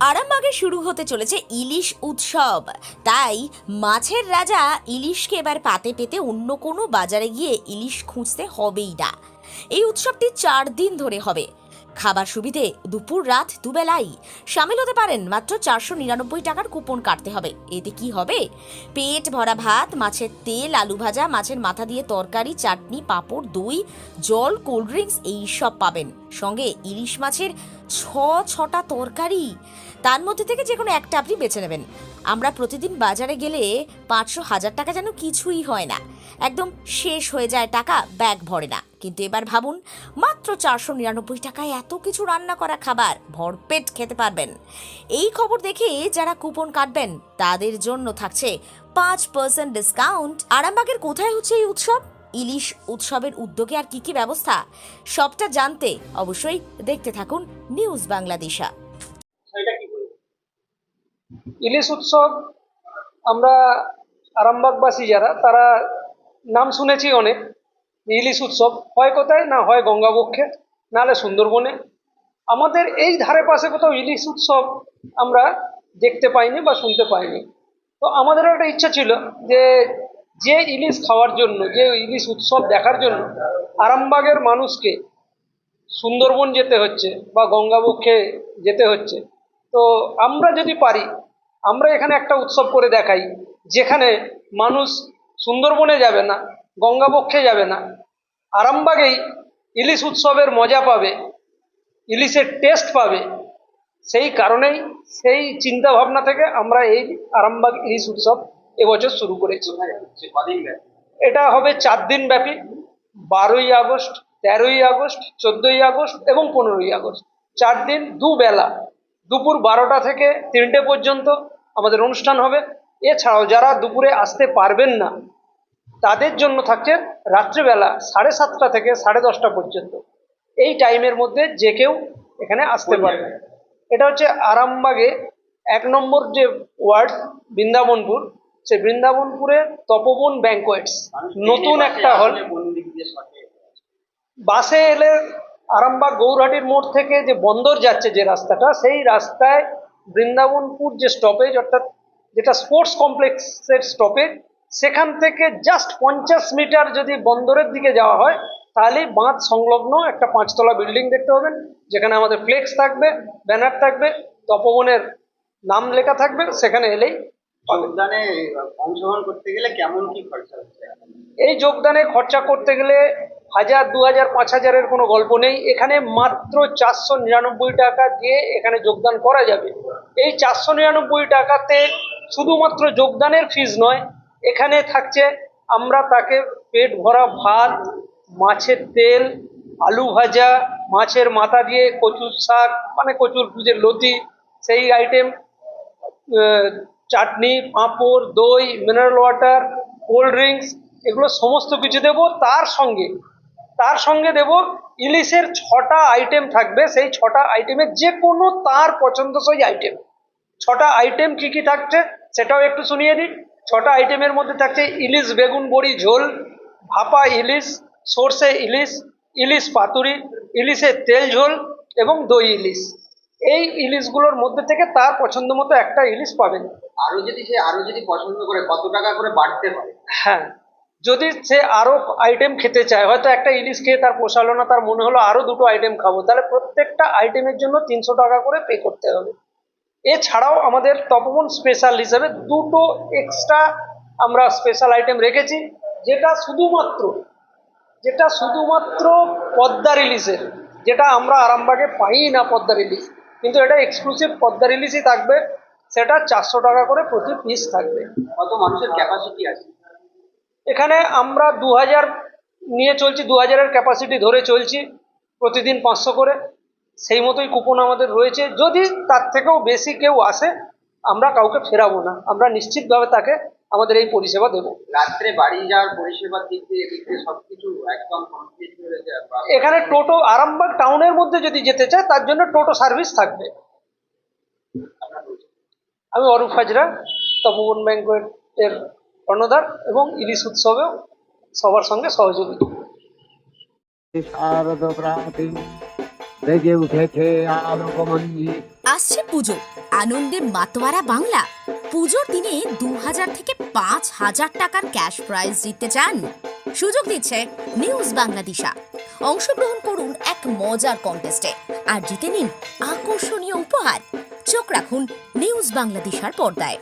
আরামবাগে শুরু হতে চলেছে ইলিশ উৎসব। তাই মাছের রাজা ইলিশকে এবার পাতে পেতে অন্য কোনো বাজারে গিয়ে ইলিশ খুঁজতে হবেই না। এই উৎসবটি চার দিন ধরে হবে। খাবার সুবিধে দুপুর, রাত দুবেলাই। সামিল হতে পারেন, মাত্র চারশো নিরানব্বই টাকার কুপন কাটতে হবে। এতে কি হবে? পেট ভরা ভাত, মাছের তেল, আলু ভাজা, মাছের মাথা দিয়ে তরকারি, চাটনি, পাঁপড়, দই, জল, কোল্ড ড্রিঙ্কস এইসব পাবেন। সঙ্গে ইলিশ মাছের ছ ছটা তরকারি। তার মধ্যে থেকে যে কোনো একটা আপনি বেছে নেবেন। আমরা প্রতিদিন বাজারে গেলে পাঁচশো হাজার টাকা যেন কিছুই হয় না। একদম শেষ হয়ে যায় টাকা, ব্যাগ ভরে না। কিন্তু এবার ভাবুন, মাত্র চারশো নিরানব্বই টাকায় এত কিছু রান্না করা খাবার ভরপেট খেতে পারবেন। এই খবর দেখে যারা কুপন কাটবেন, তাদের জন্য থাকছে পাঁচ পার্সেন্ট ডিসকাউন্ট আরামবাগের কোথায় হচ্ছে এই উৎসব? ইলিশ উৎসবের উদ্যোগে আর কি কি ব্যবস্থা? সবটা জানতে অবশ্যই দেখতে থাকুন নিউজ বাংলাদেশা। ইলিশ উৎসব আমরা আরামবাগবাসী যারা, তারা নাম শুনেছি অনেক, ইলিশ উৎসব হয় কোথায় না হয় গঙ্গাবক্ষে নাহলে সুন্দরবনে। আমাদের এই ধারে পাশে কোথাও ইলিশ উৎসব আমরা দেখতে পাইনি বা শুনতে পাইনি। তো আমাদের একটা ইচ্ছা ছিল যে যে ইলিশ খাওয়ার জন্য, যে ইলিশ উৎসব দেখার জন্য আরামবাগের মানুষকে সুন্দরবন যেতে হচ্ছে বা গঙ্গাবক্ষে যেতে হচ্ছে। তো আমরা যদি পারি, আমরা এখানে একটা উৎসব করে দেখাই, যেখানে মানুষ সুন্দরবনে যাবে না, গঙ্গাবক্ষে যাবে না, আরামবাগেই ইলিশ উৎসবের মজা পাবে, ইলিশের টেস্ট পাবে, সেই কারণেই সেই চিন্তা ভাবনা থেকে আমরা এই আরামবাগ ইলিশ উৎসব এবছর শুরু করেছি। এটা হবে চার দিন ব্যাপী। বারোই আগস্ট তেরোই আগস্ট চোদ্দোই আগস্ট এবং পনেরোই আগস্ট। চার দিন দুবেলা। দুপুর বারোটা থেকে তিনটে পর্যন্ত আমাদের অনুষ্ঠান হবে। এছাড়াও যারা দুপুরে আসতে পারবেন না তাদের জন্য থাকছে রাত্রিবেলা সাড়ে সাতটা থেকে সাড়ে দশটা পর্যন্ত। এই টাইমের মধ্যে যে কেউ এখানে আসতে পারবে। এটা হচ্ছে আরামবাগে এক নম্বর যে ওয়ার্ড বৃন্দাবনপুর। সেই বৃন্দাবনপুরে তপবন ব্যাংকোয়েটস। নতুন একটা হল। বাসে এলে আরামবাগ গৌরহাটির মোড় থেকে যে বন্দর যাচ্ছে যে রাস্তাটা, সেই রাস্তায় বৃন্দাবনপুর যে স্টপেজ অর্থাৎ যেটা স্পোর্টস কমপ্লেক্সের স্টপেজ সেখান থেকে জাস্ট পঞ্চাশ মিটার যদি বন্দরের দিকে যাওয়া হয় তাহলে বাঁধ সংলগ্ন একটা পাঁচতলা বিল্ডিং দেখতে পাবেন, যেখানে আমাদের ফ্লেক্স থাকবে ব্যানার থাকবে, তপবনের নাম লেখা থাকবে, সেখানে এলেই যোগদানে অংশগ্রহণ করতে গেলে কেমন কি খরচা হচ্ছে? এই যোগদানে খরচা করতে গেলে হাজার, দু হাজার, পাঁচ হাজারের কোনো গল্প নেই। এখানে মাত্র চারশো নিরানব্বই টাকা দিয়ে এখানে যোগদান করা যাবে। এই চারশো নিরানব্বই টাকাতে শুধুমাত্র যোগদানের ফিজ নয়, এখানে থাকছে আমরা তাকে পেট ভরা ভাত, মাছের তেল, আলু ভাজা, মাছের মাথা দিয়ে কচুর শাক মানে কচুর পুজের লতি, সেই আইটেম চাটনি, পাঁপড়, দই মিনারেল ওয়াটার কোল্ড ড্রিঙ্কস এগুলো সমস্ত কিছু দেব। তার সঙ্গে তার সঙ্গে দেব ইলিশের ছটা আইটেম থাকবে। সেই ছটা আইটেমের যে কোনো তার পছন্দসই আইটেম ছটা আইটেম কি কি থাকছে সেটাও একটু শুনিয়ে দিই। ছটা আইটেমের মধ্যে থাকছে ইলিশ বেগুন বড়ি, ঝোল, ভাপা ইলিশ, সর্ষে ইলিশ ইলিশ পাতুরি, ইলিশের তেল ঝোল এবং দই ইলিশ। এই ইলিশগুলোর মধ্যে থেকে তার পছন্দ মতো একটা ইলিশ পাবেন। আরও যদি সে আরও যদি পছন্দ করে, কত টাকা করে বাড়তে পারে? হ্যাঁ। যদি সে আরও আইটেম খেতে চায়, হয়তো একটা ইলিশ খেয়ে তার পোষালো না, তার মনে হলো আরও দুটো আইটেম খাব, তাহলে প্রত্যেকটা আইটেমের জন্য তিনশো টাকা করে পে করতে হবে। এছাড়াও আমাদের তপবন স্পেশাল হিসেবে দুটো এক্সট্রা আমরা স্পেশাল আইটেম রেখেছি, যেটা শুধুমাত্র যেটা শুধুমাত্র পদ্মার ইলিশের যেটা আমরা আরামবাগে পাই না পদ্মার ইলিশ কিন্তু এটা এক্সক্লুসিভ পদ্মার ইলিশই থাকবে। সেটা চারশো টাকা করে প্রতি পিস থাকবে। কত মানুষের ক্যাপাসিটি আছে? এখানে আমরা দু হাজার নিয়ে চলছি দু হাজারের ক্যাপাসিটি ধরে চলছি প্রতিদিন পাঁচশো করে। সেই মতোই কুপন আমাদের রয়েছে। যদি তার থেকেও বেশি কেউ আসে আমরা কাউকে ফেরাবো না। আমরা নিশ্চিতভাবে তাকে আমাদের এই পরিষেবা দেবো। রাত্রে বাড়ি যাওয়ার পরিষেবার দিক দিয়ে সবকিছু একদম এখানে টোটো আরামবাগ টাউনের মধ্যে যদি যেতে চায় তার জন্য টোটো সার্ভিস থাকবে। আমি অরূপ হাজরা তপবন ব্যাংকের কর্ণধার এবং ইলিশ উৎসবেও সবার সঙ্গে সহযোগী। উঠেছে আসছে পুজো। আনন্দে মাতোয়ারা বাংলা। পুজোর দিনে দু হাজার থেকে পাঁচ হাজার টাকার ক্যাশ প্রাইজ জিততে চান। সুযোগ দিচ্ছে নিউজ বাংলাদেশা। অংশগ্রহণ করুন এক মজার কন্টেস্টে আর জিতে নিন আকর্ষণীয় উপহার। চোখ রাখুন নিউজ বাংলাদেশার পর্দায়।